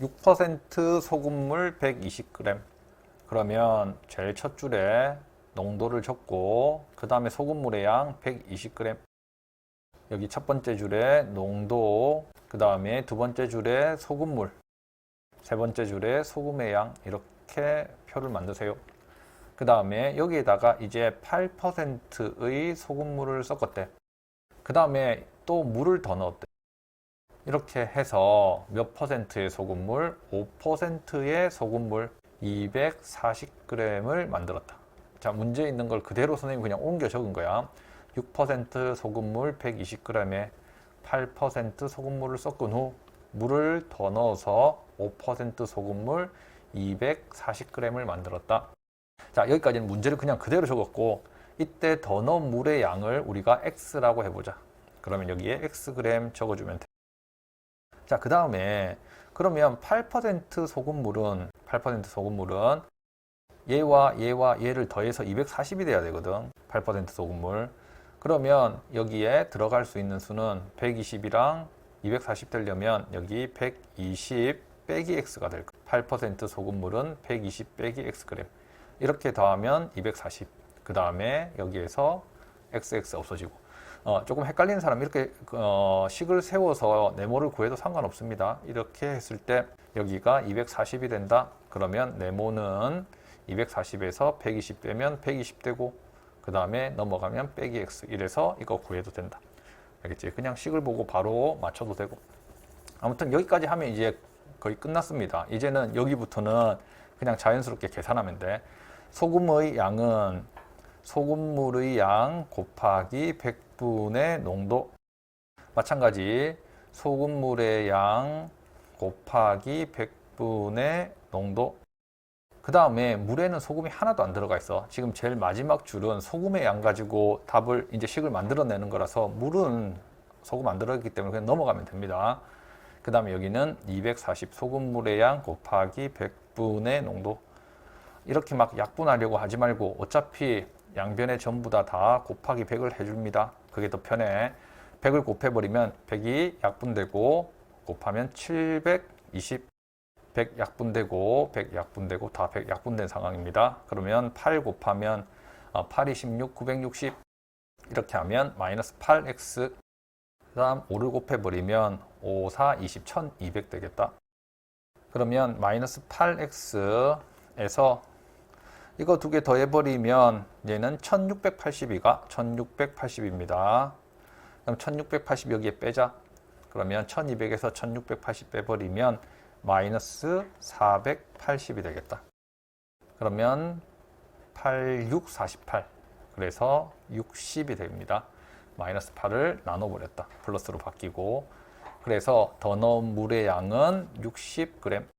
6% 소금물 120g. 그러면 제일 첫 줄에 농도를 적고 그 다음에 소금물의 양 120g. 여기 첫 번째 줄에 농도, 그 다음에 두 번째 줄에 소금물, 세 번째 줄에 소금의 양 이렇게 표를 만드세요. 그 다음에 여기에다가 이제 8%의 소금물을 섞었대. 그 다음에 또 물을 더 넣었대. 이렇게 해서 몇 퍼센트의 소금물? 5%의 소금물 240g을 만들었다. 자, 문제 있는 걸 그대로 선생님이 그냥 옮겨 적은 거야. 6% 소금물 120g에 8% 소금물을 섞은 후 물을 더 넣어서 5% 소금물 240g을 만들었다. 자, 여기까지는 문제를 그냥 그대로 적었고 이때 더 넣은 물의 양을 우리가 x라고 해보자. 그러면 여기에 xg 적어주면 돼. 자, 그 다음에 그러면 8% 소금물은 8% 소금물은 얘와 얘와 얘를 더해서 240이 돼야 되거든. 8% 소금물. 그러면 여기에 들어갈 수 있는 수는 120이랑 240 되려면 여기 120 빼기 x가 될 거야. 8% 소금물은 120 빼기 xg. 이렇게 더하면 240. 그 다음에 여기에서 xx 없어지고. 어, 조금 헷갈리는 사람 이렇게 어, 식을 세워서 네모를 구해도 상관없습니다. 이렇게 했을 때 여기가 240이 된다. 그러면 네모는 240에서 120 빼면 120 되고 그 다음에 넘어가면 빼기 x 이래서 이거 구해도 된다. 알겠지? 그냥 식을 보고 바로 맞춰도 되고 아무튼 여기까지 하면 이제 거의 끝났습니다. 이제는 여기부터는 그냥 자연스럽게 계산하면 돼. 소금의 양은 소금물의 양 곱하기 100 분의 농도? 마찬가지. 소금물의 양 곱하기 100분의 농도? 그 다음에 물에는 소금이 하나도 안 들어가 있어. 지금 제일 마지막 줄은 소금의 양 가지고 답을 이제 식을 만들어내는 거라서 물은 소금 안 들어있기 때문에 그냥 넘어가면 됩니다. 그 다음에 여기는 240 소금물의 양 곱하기 100분의 농도? 이렇게 막 약분하려고 하지 말고 어차피 양변에 전부 다 다 곱하기 100을 해줍니다. 그게 더 편해. 100을 곱해버리면 100이 약분되고 곱하면 720. 100 약분되고 100 약분되고 다 100 약분된 상황입니다. 그러면 8 곱하면 8, 26, 960 이렇게 하면 마이너스 8x 그 다음 5를 곱해버리면 5, 4, 20, 1200 되겠다. 그러면 마이너스 8x에서 이거 두 개 더해버리면 얘는 1682가 1680입니다. 그럼 1680 여기에 빼자. 그러면 1200에서 1680 빼버리면 마이너스 480이 되겠다. 그러면 8648 그래서 60이 됩니다. 마이너스 8을 나눠버렸다. 플러스로 바뀌고 그래서 더 넣은 물의 양은 60g